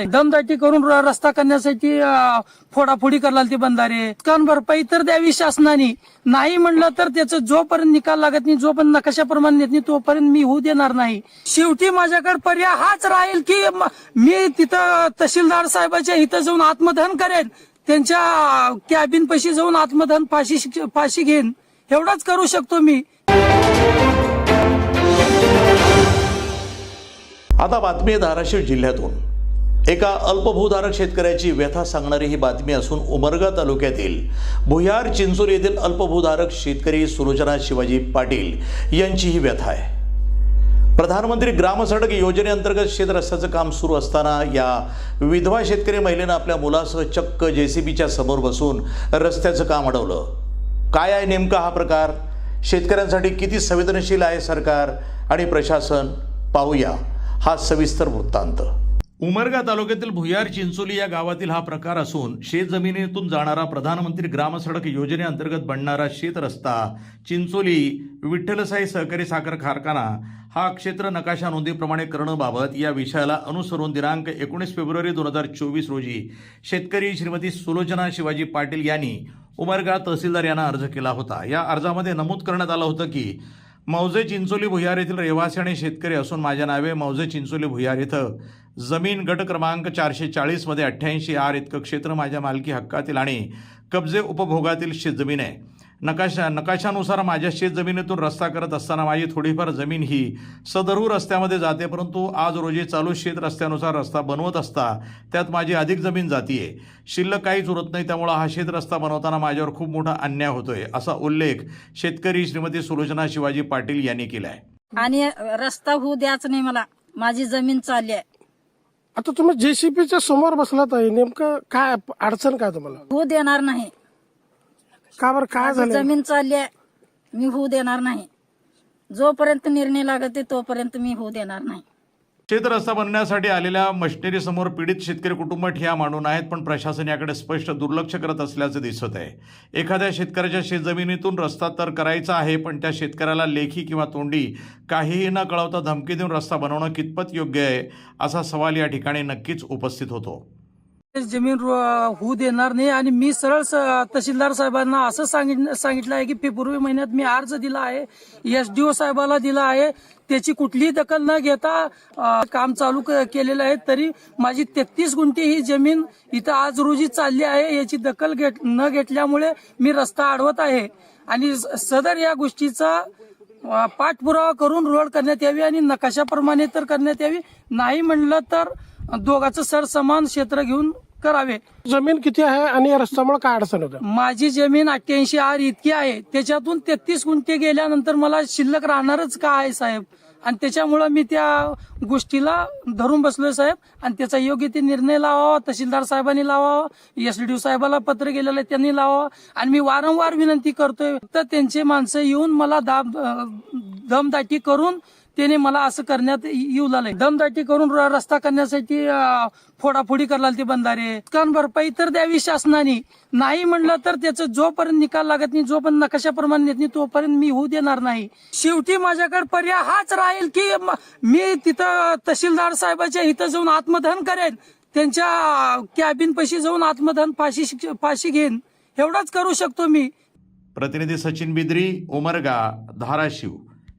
दमदाटी करून रस्ता करण्यासाठी फोडाफोडी करायला ते बंधारे. कान भरपाई तर द्यावी शासनाने. नाही म्हणलं तर त्याचं जोपर्यंत निकाल लागत नाही जोपर्यंत नकाशाप्रमाणे येत नाही तोपर्यंत मी होऊ देणार नाही. शेवटी माझ्याकडे पर्याय हाच राहील की मी तिथं तहसीलदार साहेबाच्या इथं जाऊन आत्मदहन करेन. त्यांच्या कॅबिन पैशी जाऊन आत्मदहन फाशी फाशी घेईन. एवढाच करू शकतो मी. आता बातमी धाराशिव जिल्ह्यातून. एका अल्पभूधारक शेतकऱ्याची व्यथा सांगणारी ही बातमी असून उमरगा तालुक्यातील भुयार चिंचूर येथील अल्पभूधारक शेतकरी सुलोचना शिवाजी पाटील यांची ही व्यथा आहे. प्रधानमंत्री ग्रामसडक योजनेअंतर्गत शेत रस्त्याचं काम सुरू असताना या विधवा शेतकरी महिलेनं आपल्या मुलासह चक्क जे सी बीच्या समोर बसून रस्त्याचं काम अडवलं. काय आहे नेमका हा प्रकार? शेतकऱ्यांसाठी किती संवेदनशील आहे सरकार? आणि प्रशासन? पाहूया हा सविस्तर वृत्तांत. उमरगा तालुक्यातील भुयार चिंचोली या गावातील हा प्रकार असून शेत जमिनीतून जाणारा प्रधानमंत्री ग्रामसडक योजनेअंतर्गत बनणारा शेत रस्ता चिंचोली विठ्ठलसाई सहकारी साखर कारखाना हा क्षेत्र नकाशा नोंदीप्रमाणे करणंबाबत या विषयाला अनुसरून दिनांक एकोणीस फेब्रुवारी दोन हजार चोवीस रोजी शेतकरी श्रीमती सुलोचना शिवाजी पाटील यांनी उमरगा तहसीलदार यांना अर्ज केला होता. या अर्जामध्ये नमूद करण्यात आलं होतं की मौजे चिंचोली भुयार येथील रहिवासी आणि शेतकरी असून माझ्या नावे मौजे चिंचोली भुयार इथं. जमीन गट क्रमांक चारशे चाळीसमध्ये अठ्ठ्याऐंशी आर इतकं क्षेत्र माझ्या मालकी हक्कातील आणि कब्जे उपभोगातील शेतजमीन आहे. नकाशा नकाशानुसार माझ्या शेतजमिनीतून रस्ता करत असताना माझी थोडीफार जमीन ही सदरू रस्त्यामध्ये जाते परंतु आज रोजी चालू शेत रस्त्यानुसार रस्ता बनवत असता त्यात माझी अधिक जमीन जातीये. शिल्लक काहीच उरत नाही त्यामुळं हा शेत रस्ता बनवताना माझ्यावर खूप मोठा अन्याय होतोय असा उल्लेख शेतकरी श्रीमती सुलोचना शिवाजी पाटील यांनी केला आहे आणि रस्ता होऊ द्याच नाही मला माझी जमीन चालली आहे. आता तुम्ही जेसीपीच्या समोर बसलात आहे नेमकं काय अडचण काय तुम्हाला? होऊ देणार नाही. का बरं? काय माझी झालं जमीन चालली आहे मी होऊ देणार नाही. जोपर्यंत निर्णय लागत आहे तोपर्यंत मी होऊ देणार नाही. शेत रस्ता बनण्यासाठी आलेल्या मशिनरी समोर पीडित शेतकरी कुटुंब ठिया मांडून आहेत पण प्रशासन याकडे स्पष्ट दुर्लक्ष करत असल्याचं दिसत आहे. एखाद्या शेतकऱ्याच्या शेतजमिनीतून रस्ता तर करायचा आहे पण त्या शेतकऱ्याला लेखी किंवा तोंडी काहीही न कळवता धमकी देऊन रस्ता बनवणं कितपत योग्य आहे असा सवाल या ठिकाणी नक्कीच उपस्थित होतो. जमीन होऊ देणार नाही. आणि मी सरळ स- तहसीलदार साहेबांना असं सांगितलं सांगितलं आहे की फेब्रुवारी महिन्यात मी अर्ज दिला आहे एसडीओ साहेबाला दिला आहे. त्याची कुठलीही दखल न घेता काम चालू क- केलेलं आहे. तरी माझी तेहतीस गुंठी ही जमीन इथं आज रोजी चालली आहे. याची दखल घेत न घेतल्यामुळे मी रस्ता अडवत आहे. आणि स- सदर या गोष्टीचा पाठपुरावा करून रोड करण्यात यावी आणि नकाशाप्रमाणे तर करण्यात यावी. नाही म्हणलं तर दोघांचं सरसमान क्षेत्र घेऊन करावे. जमीन किती आहे आणि या रस्त्यामुळे काय अडचण होतं? माझी जमीन अठ्ठ्याऐंशी आर इतकी आहे. त्याच्यातून तेहतीस गुंठे गेल्यानंतर मला शिल्लक राहणारच का आहे साहेब? आणि त्याच्यामुळं मी त्या गोष्टीला धरून बसलोय साहेब. आणि त्याचा योग्य ते निर्णय लावावा तहसीलदार साहेबांनी लावावा एसडीओ साहेबाला पत्र गेलेलं आहे त्यांनी लावावा. आणि मी वारंवार विनंती करतोय तर त्यांचे माणसं येऊन मला दाब दमदाटी करून त्याने मला असं करण्यात येऊ लागलंय. दमदाटी करून रस्ता करण्यासाठी फोडाफोडी करायला ते बंधारे. कान भरपाई तर द्यावी शासनाने. नाही म्हणलं तर त्याचं जोपर्यंत निकाल लागत नाही जोपर्यंत नकाशाप्रमाणे येत नाही तोपर्यंत मी होऊ देणार नाही. शेवटी माझ्याकडे पर्याय हाच राहील की मी तिथं तहसीलदार साहेबाच्या इथं जाऊन आत्मदहन करेन. त्यांच्या कॅबिन पशी जाऊन आत्मदहन फाशी फाशी घेईन. एवढाच करू शकतो मी. प्रतिनिधी Sachin Bidri Umarga Dharashiv.